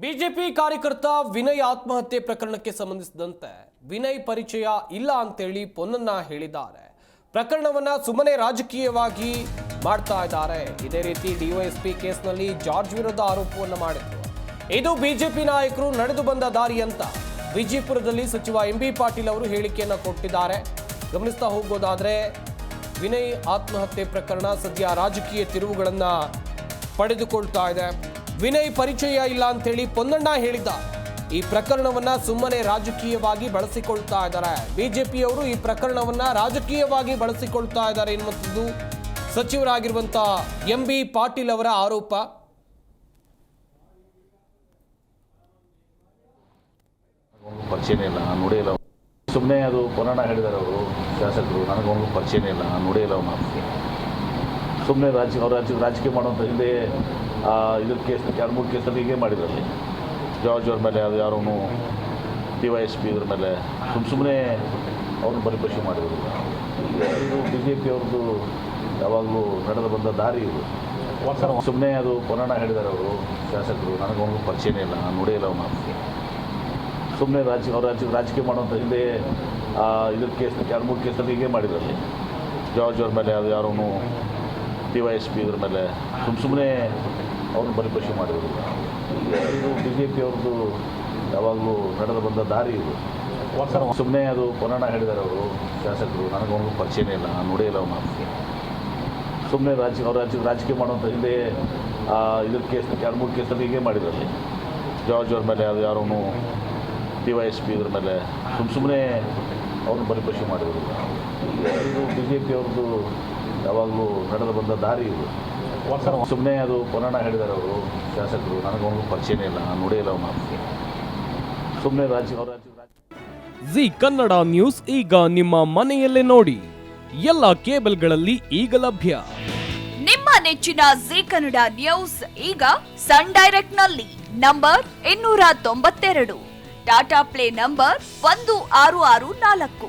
BJP ಕಾರ್ಯಕರ್ತ ವಿನಯ್ ಆತ್ಮಹತ್ಯೆ ಪ್ರಕರಣಕ್ಕೆ ಸಂಬಂಧಿಸಿದಂತೆ ವಿನಯ್ ಪರಿಚಯ ಇಲ್ಲ ಅಂತೇಳಿ ಪೊನ್ನನ್ನ ಹೇಳಿದ್ದಾರೆ. ಪ್ರಕರಣವನ್ನ ಸುಮ್ಮನೆ ರಾಜಕೀಯವಾಗಿ ಮಾಡ್ತಾ ಇದ್ದಾರೆ. ಇದೇ ರೀತಿ ಡಿವೈಎಸ್ಪಿ ಕೇಸ್ನಲ್ಲಿ ಜಾರ್ಜ್ ವಿರುದ್ಧ ಆರೋಪವನ್ನು ಮಾಡಿದ್ರು. ಇದು ಬಿಜೆಪಿ ನಾಯಕರು ನಡೆದು ಬಂದ ದಾರಿ ಅಂತ ವಿಜಯಪುರದಲ್ಲಿ ಸಚಿವ ಎಂ ಬಿ ಪಾಟೀಲ್ ಅವರು ಹೇಳಿಕೆಯನ್ನು ಕೊಟ್ಟಿದ್ದಾರೆ. ಗಮನಿಸ್ತಾ ಹೋಗೋದಾದ್ರೆ ವಿನಯ್ ಆತ್ಮಹತ್ಯೆ ಪ್ರಕರಣ ಸದ್ಯ ರಾಜಕೀಯ ತಿರುವುಗಳನ್ನು ಪಡೆದುಕೊಳ್ತಾ ಇದೆ. ವಿನಯ್ ಪರಿಚಯ ಇಲ್ಲ ಅಂತೇಳಿ ಪೊನ್ನಣ್ಣ ಹೇಳಿದ್ದ. ಈ ಪ್ರಕರಣವನ್ನ ಸುಮ್ಮನೆ ರಾಜಕೀಯವಾಗಿ ಬಳಸಿಕೊಳ್ತಾ ಇದ್ದಾರೆ. ಬಿಜೆಪಿಯವರು ಈ ಪ್ರಕರಣವನ್ನ ರಾಜಕೀಯವಾಗಿ ಬಳಸಿಕೊಳ್ತಾ ಇದ್ದಾರೆ ಎನ್ನುವಂಥದ್ದು ಸಚಿವರಾಗಿರುವಂತ ಎಂ ಬಿ ಪಾಟೀಲ್ ಅವರ ಆರೋಪ. ನಾನು ಸುಮ್ಮನೆ ಅದು ಪುರಾಣ ಹೇಳಿದ್ದಾರೆ ಅವರು, ಶಾಸಕರು, ನನಗೊಂದು ಪರಿಚಯನೇ ಇಲ್ಲ, ನಾನು ನೋಡೇ ಇಲ್ಲ ಅವನು ಸುಮ್ಮನೆ ರಾಜ್ಯ, ಅವ್ರ ರಾಜಕೀಯ ಮಾಡುವಂಥ ಹಿಂದೆ ಇದ್ರ ಕೇಸ್ ಎರಡು ಮೂರು ಕೇಸಲ್ಲಿ ಹೀಗೆ ಮಾಡಿದ್ರಲ್ಲಿ. ಜಾರ್ಜ್ ಅವ್ರ ಮೇಲೆ, ಅದು ಯಾರೂ ಟಿ ವೈ ಎಸ್ ಪಿ ಇದ್ರ ಮೇಲೆ. ಸುಮ್ಮ ಸುಮ್ಮನೆ ಅವ್ರನ್ನ ಬಲಿಪಶು ಮಾಡಿದ್ರು. ಇದು ಬಿ ಜೆ ಪಿ ಅವ್ರದ್ದು ಯಾವಾಗಲೂ ನಡೆದು ಬಂದ ದಾರಿ ಇದು. ಸುಮ್ಮನೆ ಅದು ಪುರಾಣ ಹೇಳಿದ್ದಾರೆ ಅವರು, ಶಾಸಕರು. ನನಗೊಂದು ಪರಿಚಯನೇ ಇಲ್ಲ, ನಾನು ಇಲ್ಲ ಅವನು. ಸುಮ್ಮನೆ ರಾಜ್ಯ ಅವ್ರ ರಾಜ್ಯ ರಾಜಕೀಯ ಮಾಡುವಂಥ ಹಿಂದೆ ಇದ್ರ ಕೇಸ್ ಎರಡು ಮೂರು ಕೇಸಲ್ಲಿ ಹೀಗೆ ಮಾಡಿದ್ರಲ್ಲಿ. ಜಾರ್ಜ್ ಅವ್ರ ಮೇಲೆ, ಅದು ಯಾರೂ ಟಿ ವೈ ಎಸ್ ಪಿ ಇದ್ರ ಮೇಲೆ. ಸುಮ್ಮ ಸುಮ್ಮನೆ ಅವ್ರನ್ನ ಬಲಿಪಶು ಮಾಡಿದ್ರು ಇದು ಬಿ ಜೆ ಪಿ ಅವ್ರದ್ದು ಯಾವಾಗಲೂ ನಡೆದು ಬಂದ ದಾರಿ ಇದು. ಸುಮ್ಮನೆ ಅದು ಪುರಾಣ ಹೇಳಿದ್ದಾರೆ ಅವರು, ಶಾಸಕರು, ನನಗೊಂದು ಪರಿಚಯನೇ ಇಲ್ಲ, ನಾನು ಇಲ್ಲ ಅವನು ಸುಮ್ಮನೆ ರಾಜ್ಯ ಅವ್ರ ರಾಜ್ಯ ರಾಜಕೀಯ ಮಾಡುವಂಥ ಹಿಂದೆ ಇದ್ರ ಕೇಸ್, ಎರಡು ಮೂರು ಕೇಸಲ್ಲಿ ಹೀಗೆ ಮಾಡಿದ್ರಲ್ಲಿ ಜಾರ್ಜ್ ಅವ್ರ ಮೇಲೆ ಅದು ಯಾರೂ ಡಿ ವೈ ಎಸ್ ಪಿ ಇದ್ರ ಮೇಲೆ. ಸುಮ್ಮ ಸುಮ್ಮನೆ ಅವ್ರನ್ನ ಬಲಿಪಶು ಮಾಡಿದ್ರು ಇದು ಬಿ ಜೆ ಪಿ ಅವ್ರದ್ದು ಯಾವಾಗಲೂ ನಡೆದು ಬಂದ ದಾರಿ ಇದು. ಸುಮ್ಮನೆ ಅದು ಪುರಾಣ ಹೇಳಿದ್ದಾರೆ ಅವರು ಶಾಸಕರು ನನಗೊಂದು ಪರಿಚಯನೇ ಇಲ್ಲ ನಾನು ನೋಡೇ ಇಲ್ಲ ಅವನು ಸುಮ್ಮನೆ ರಾಜ್ಯ ಜಿ ಕನ್ನಡ ನ್ಯೂಸ್ ಈಗ ನಿಮ್ಮ ಮನೆಯಲ್ಲೇ ನೋಡಿ. ಎಲ್ಲ ಕೇಬಲ್ಗಳಲ್ಲಿ ಈಗ ಲಭ್ಯ. ನಿಮ್ಮ ನೆಚ್ಚಿನ ಜಿ ಕನ್ನಡ ನ್ಯೂಸ್ ಈಗ ಸನ್ ಡೈರೆಕ್ಟ್ನಲ್ಲಿ ನಂಬರ್ ಇನ್ನೂರ ತೊಂಬತ್ತೆರಡು. ಟಾಟಾ ಪ್ಲೇ ನಂಬರ್ ಒಂದು ಆರು ಆರು ನಾಲ್ಕು.